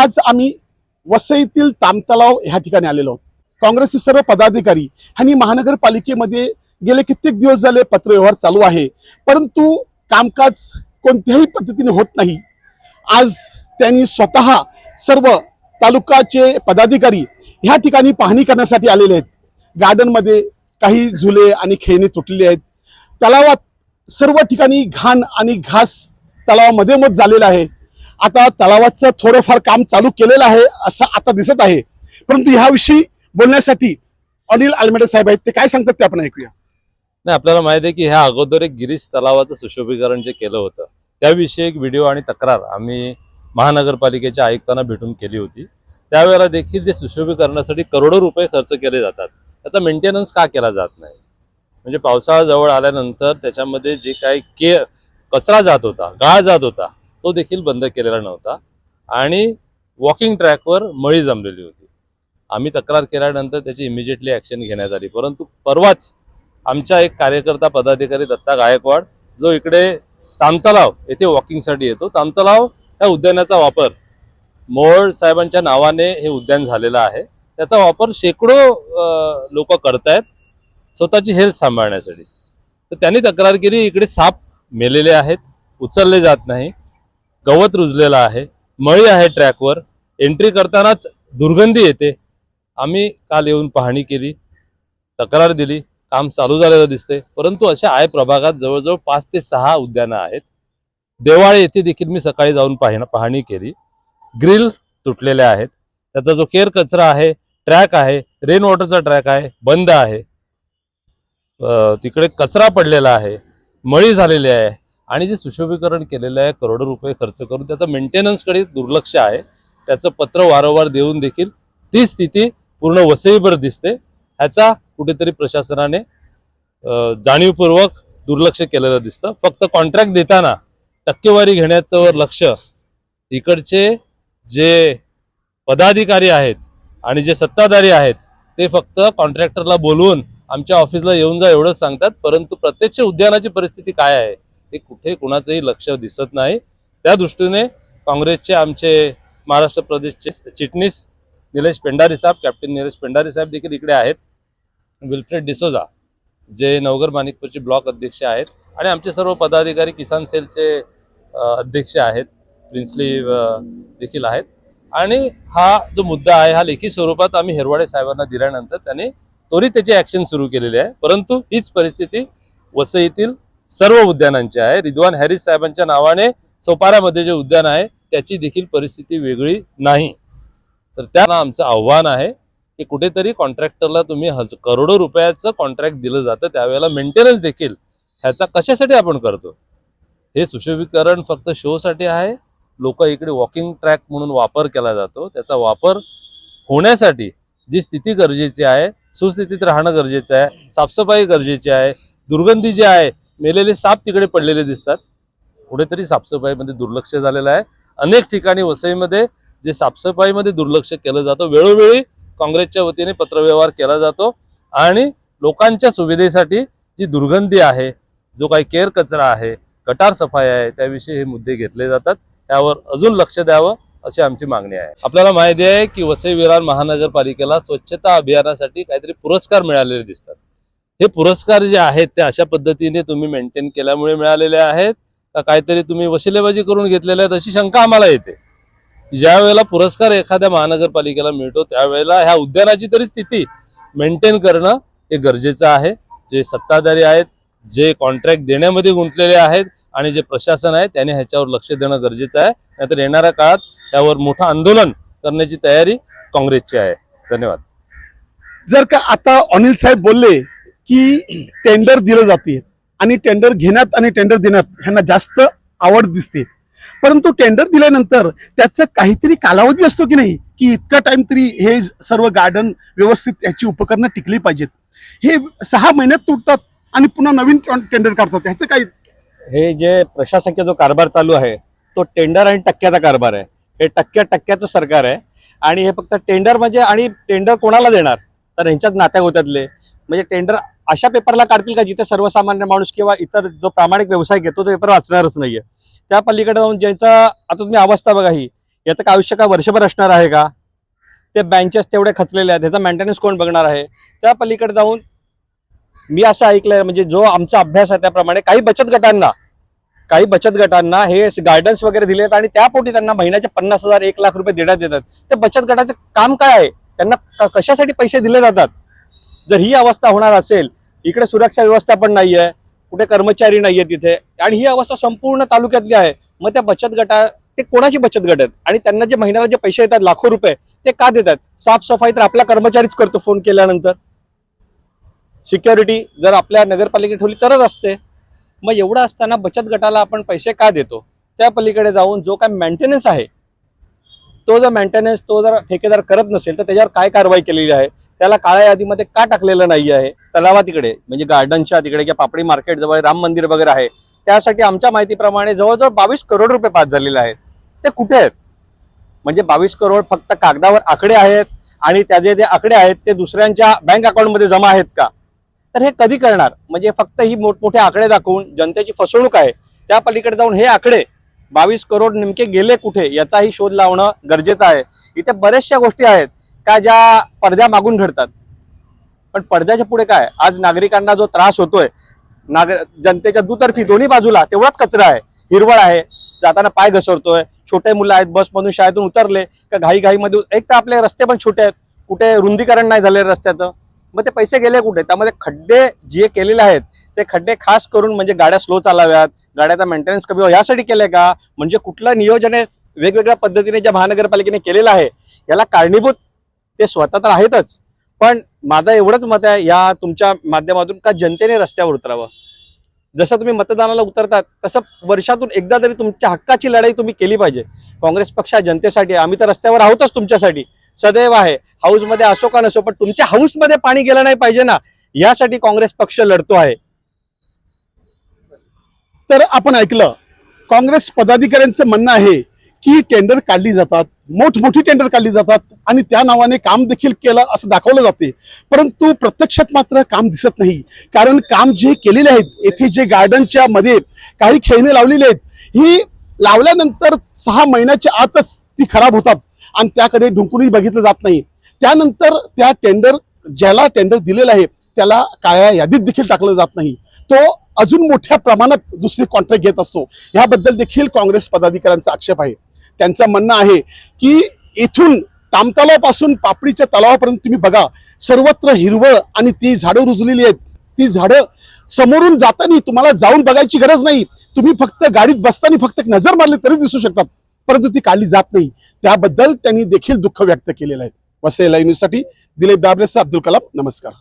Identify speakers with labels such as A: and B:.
A: आज आम्ही वसईतील तामतलाव ह्या ठिकाणी आलेलो आहोत. काँग्रेसचे सर्व पदाधिकारी ह्यांनी महानगरपालिकेमध्ये गेले कित्येक दिवस झाले पत्रव्यवहार चालू आहे. परंतु कामकाज कोणत्याही पद्धतीने होत नाही. आज त्यांनी स्वतः सर्व तालुकाचे पदाधिकारी ह्या ठिकाणी पाहणी करण्यासाठी आलेले आहेत. गार्डनमध्ये काही झुले आणि खेळणे तुटलेले आहेत. तलावात सर्व ठिकाणी घाण आणि घास तलावामध्ये मत झालेला आहे. आता तलावाचं थोडंफार काम चालू केलेलं आहे असं आता दिसत आहे. परंतु ह्याविषयी बोलण्यासाठी अनिल आलमेडे साहेब आहेत ते काय सांगतात ते आपण ऐकूया.
B: नाही आपल्याला माहिती आहे की ह्या अगोदर एक गिरीश तलावाचं सुशोभीकरण जे केलं होतं त्याविषयी एक व्हिडिओ आणि तक्रार आम्ही महानगरपालिकेच्या आयुक्तांना भेटून केली होती. त्यावेळेला देखील जे सुशोभीकरणासाठी करोडो रुपये खर्च केले जातात. त्याचा मेंटेनन्स का केला जात नाही? म्हणजे पावसाळा जवळ आल्यानंतर त्याच्यामध्ये जे काही के कचरा जात होता गाळ जात होता तो देखील बंद केलेला नव्हता. आणि वॉकिंग ट्रॅकवर मळी जमलेली होती. आम्ही तक्रार केल्यानंतर त्याची इमिजिएटली ॲक्शन घेण्यात आली. परंतु परवाच आमचा एक कार्यकर्ता पदाधिकारी दत्ता गायकवाड जो इकडे तामतलाव येथे वॉकिंगसाठी येतो तामतलाव या उद्यानाचा वापर मोहोळ साहेबांच्या नावाने हे उद्यान झालेलं आहे. त्याचा वापर शेकडो लोक करतायत स्वतःची हेल्थ सांभाळण्यासाठी. तर त्यांनी तक्रार केली इकडे साप मेलेले आहेत उचलले जात नाही. गवत रुजलेलं आहे मळी आहे ट्रॅकवर एंट्री करतानाच दुर्गंधी येते. आम्ही काल येऊन पाहणी केली तक्रार दिली काम चालू झालेलं दिसते परंतु अशा आय प्रभागात जवळजवळ पाच ते सहा उद्यानं आहेत. देवाळे येथे देखील मी सकाळी जाऊन पाहणं पाहणी केली. ग्रिल तुटलेले आहेत. त्याचा जो केर कचरा आहे ट्रॅक आहे रेन वॉटरचा ट्रॅक आहे बंद आहे. तिकडे कचरा पडलेला आहे मळी झालेली आहे. आणि जे सुशोभीकरण केलेलं आहे करोडो रुपये खर्च करून त्याचं मेंटेनन्सकडे दुर्लक्ष आहे. त्याचं पत्र वारंवार देऊन देखील ती स्थिती पूर्ण वसईभर दिसते. ह्याचा कुठेतरी प्रशासनाने जाणीवपूर्वक दुर्लक्ष केलेलं दिसतं. फक्त कॉन्ट्रॅक्ट देताना टक्केवारी घेण्याचं लक्ष इकडचे जे पदाधिकारी आहेत आणि जे सत्ताधारी आहेत ते फक्त कॉन्ट्रॅक्टरला बोलवून आमच्या ऑफिसला येऊन जा एवढंच सांगतात. परंतु प्रत्यक्ष उद्यानाची परिस्थिती काय आहे? हे कुठे कुणाचंही लक्ष दिसत नाही. त्या दृष्टीने काँग्रेसचे आमचे महाराष्ट्र प्रदेशचे चिटणीस निलेश पेंडारी साहेब कॅप्टन निलेश पेंडारी साहेब देखील इकडे आहेत. विल्फ्रेड डिसोजा जे नवगर माणिकपूरचे ब्लॉक अध्यक्ष आहेत आणि आमचे सर्व पदाधिकारी किसान सेलचे अध्यक्ष आहेत. प्रिन्सली देखील आहेत. आणि हा जो मुद्दा आहे हा लेखी स्वरूपात आम्ही हेरवाडे साहेबांना दिल्यानंतर त्यांनी त्वरित त्याची ऍक्शन सुरू केलेली आहे. परंतु हीच परिस्थिती वसईतील सर्व उद्यानांचे आहे. रिद्वान हॅरिस साहेबांच्या नावाने सोपाऱ्यामध्ये जे उद्यान आहे त्याची देखील परिस्थिती वेगळी नाही. तर त्यांना आमचं आव्हान आहे की कुठेतरी कॉन्ट्रॅक्टरला तुम्ही हज करोडो रुपयाचं कॉन्ट्रॅक्ट दिलं जातं. त्यावेळेला मेंटेनन्स देखील ह्याचा कशासाठी आपण करतो? हे सुशोभीकरण फक्त शोसाठी आहे. लोक इकडे वॉकिंग ट्रॅक म्हणून वापर केला जातो. त्याचा वापर होण्यासाठी जी स्थिती गरजेची आहे सुस्थितीत राहणं गरजेचं आहे साफसफाई गरजेची आहे दुर्गंधी जी आहे मेलेले साप तिकडे पडलेले दिसतात. कुठेतरी साफसफाईमध्ये दुर्लक्ष झालेलं आहे. अनेक ठिकाणी वसईमध्ये जे साफसफाईमध्ये दुर्लक्ष केलं जातं वेळोवेळी काँग्रेसच्या वतीने पत्रव्यवहार केला जातो. आणि लोकांच्या सुविधेसाठी जी दुर्गंधी आहे जो काही केअर कचरा आहे गटार सफाई आहे त्याविषयी हे मुद्दे घेतले जातात. त्यावर अजून लक्ष द्यावं अशी आमची मागणी आहे. आपल्याला माहिती आहे की वसई विरार महानगरपालिकेला स्वच्छता अभियानासाठी काहीतरी पुरस्कार मिळालेले दिसतात. हे पुरस्कार जे आहेत ते अशा पद्धतीने तुम्ही मेंटेन केल्यामुळे मिळालेले आहेत. का काहीतरी तुम्ही वशिलेबाजी करून घेतलेल्या आहेत अशी शंका आम्हाला येते. ज्या वेळेला पुरस्कार एखाद्या महानगरपालिकेला मिळतो त्यावेळेला ह्या उद्यानाची तरी स्थिती मेंटेन करणं हे गरजेचं आहे. जे सत्ताधारी आहेत जे कॉन्ट्रॅक्ट देण्यामध्ये गुंतलेले आहेत आणि जे प्रशासन आहे त्याने ह्याच्यावर लक्ष देणं गरजेचं आहे. नाहीतर येणाऱ्या काळात त्यावर मोठं आंदोलन करण्याची तयारी काँग्रेसची आहे. धन्यवाद.
A: जर का आता अनिल साहेब बोलले की टेंडर दिलं जाते. आणि टेंडर घेण्यात आणि टेंडर देण्यात ह्यांना जास्त आवड दिसते. परंतु टेंडर दिल्यानंतर त्याचं काहीतरी कालावधी असतो की नाही? की इतका टाइम तरी हे सर्व गार्डन व्यवस्थित याची उपकरणं टिकली पाहिजेत. हे सहा महिन्यात तुटतात आणि पुन्हा नवीन टेंडर काढतात. ह्याचं काही
C: हे जे प्रशासकीय जो कारभार चालू आहे तो टेंडर आणि टक्क्याचा कारभार आहे. हे टक्क्या टक्क्याचं सरकार आहे. आणि हे फक्त टेंडर म्हणजे आणि टेंडर कोणाला देणार? तर ह्यांच्याच नात्या होत्यातले म्हणजे टेंडर अशा पेपरला काढतील का जिथे सर्वसामान्य माणूस किंवा इतर जो प्रामाणिक व्यवसाय घेतो तो पेपर वाचणारच नाहीये. त्या पलीकडे जाऊन ज्यांचा आता तुम्ही अवस्था बघा ही याचं काय आयुष्य काय वर्षभर असणार आहे का? ते बँचेस तेवढे खचलेले आहेत. ह्याचा मेंटेनन्स कोण बघणार आहे? त्या पलीकडे जाऊन मी असं ऐकलंय म्हणजे जो आमचा अभ्यास आहे त्याप्रमाणे काही बचत गटांना काही बचत गटांना हे गायडन्स वगैरे दिले आहेत आणि त्यापोटी त्यांना महिन्याचे पन्नास हजार एक लाख रुपये देण्यात येतात. ते बचत गटाचं काम काय आहे? त्यांना क- कशासाठी पैसे दिले जातात? जर ही अवस्था होणार असेल इकडे सुरक्षा व्यवस्था पण नाहीये कुठे कर्मचारी नाहीये तिथे. आणि ही अवस्था संपूर्ण तालुक्यातली आहे. मग त्या बचत गटा ते कोणाची बचत गट आहेत? आणि त्यांना जे महिन्याला जे पैसे येतात लाखो रुपये ते का देतात? साफसफाई तर आपला कर्मचारीच करतो फोन केल्यानंतर. सिक्युरिटी जर आपल्या नगरपालिकेत ठेवली तरच असते. मग एवढं असताना बचत गटाला आपण पैसे का देतो? त्या पलीकडे जाऊन जो काय मेंटेनन्स आहे तो जर मेंटेनन्स तो जर ठेकेदार करत नसेल तर त्याच्यावर काय कारवाई केलेली आहे? त्याला काळ्या यादीमध्ये का टाकलेलं नाही आहे तलावा तिकडे म्हणजे गार्डनच्या तिकडे किंवा पापडी मार्केट जवळ राम मंदिर वगैरे आहे त्यासाठी आमच्या माहितीप्रमाणे जवळजवळ बावीस करोड रुपये पास झालेले आहेत. ते कुठे आहेत? म्हणजे बावीस करोड फक्त कागदावर आकडे आहेत आणि त्याचे जे आकडे आहेत ते दुसऱ्यांच्या बँक अकाउंटमध्ये जमा आहेत का? तर हे कधी करणार? म्हणजे फक्त ही मोठमोठे आकडे दाखवून जनतेची फसवणूक आहे. त्या पलीकडे जाऊन हे आकडे बावीस करोड नेमके गेले कुठे याचाही शोध लावणं गरजेचं आहे. इथे बऱ्याचशा गोष्टी आहेत का ज्या पडद्या मागून घडतात. पण पडद्याच्या पुढे काय? आज नागरिकांना जो त्रास होतोय नागर जनतेच्या दुतर्फी दोन्ही बाजूला तेवढाच कचरा आहे हिरवळ आहे. जाताना पाय घसरतोय छोटे मुलं आहेत बसमधून शाळेतून उतरले का घाई घाईमध्ये एक तर आपले रस्ते पण छोटे आहेत कुठे रुंदीकरण नाही झाले रस्त्याचं. मग ते पैसे गेले कुठे? त्यामध्ये खड्डे जे केलेले आहेत ते खड्डे खास करून म्हणजे गाड्या स्लो चालाव्यात गाड्याचा मेंटेनन्स कमी व्हावा यासाठी केलंय का? म्हणजे कुठलं नियोजन वेगवेगळ्या पद्धतीने ज्या महानगरपालिकेने केलेलं आहे याला कारणीभूत ते स्वतः तर आहेतच. पण माझं एवढंच मत आहे या तुमच्या माध्यमातून का जनतेने रस्त्यावर उतरावं? जसं तुम्ही मतदानाला उतरतात तसं वर्षातून एकदा तरी तुमच्या हक्काची लढाई तुम्ही केली पाहिजे. काँग्रेस पक्ष जनतेसाठी आम्ही तर रस्त्यावर आहोतच तुमच्यासाठी. सदैव आहे हाऊसमध्ये असो का नसो पण तुमच्या हाऊसमध्ये पाणी गेलं नाही पाहिजे ना. यासाठी काँग्रेस पक्ष लढतो आहे.
A: तर आपण ऐकलं काँग्रेस पदाधिकाऱ्यांचं म्हणणं आहे की टेंडर काढली जातात मोठमोठी टेंडर काढली जातात आणि त्या नावाने काम देखील केलं असं दाखवलं जाते. परंतु प्रत्यक्षात मात्र काम दिसत नाही. कारण काम जे केलेले आहेत येथे जे गार्डनच्या मध्ये काही खेळणे लावलेली आहेत ही लावल्यानंतर सहा महिन्याच्या आतच ती खराब होतात आणि त्याकडे ढुंकूनही बघितलं जात नाही. त्यानंतर त्या टेंडर ज्याला टेंडर दिलेलं आहे त्याला काळ्या यादीत देखील टाकलं जात नाही. तो अजून मोठ्या प्रमाणात दुसरे कॉन्ट्रॅक्ट घेत असतो. ह्याबद्दल देखील काँग्रेस पदाधिकाऱ्यांचा आक्षेप आहे. त्यांचं म्हणणं आहे की इथून तामतलावापासून पापडीच्या तलावापर्यंत तुम्ही बघा सर्वत्र हिरवळ आणि ती झाडं रुजलेली आहेत. ती झाडं समोरून जाताना तुम्हाला जाऊन बघायची गरज नाही. तुम्ही फक्त गाडीत बसताना फक्त नजर मारली तरी दिसू शकतात. परंतु ती काढली जात नाही. त्याबद्दल त्यांनी देखील दुःख व्यक्त केलेलं आहे. वसई लाईव्ह न्यूजसाठी दिलीप दाबरेसह अब्दुल कलाम नमस्कार.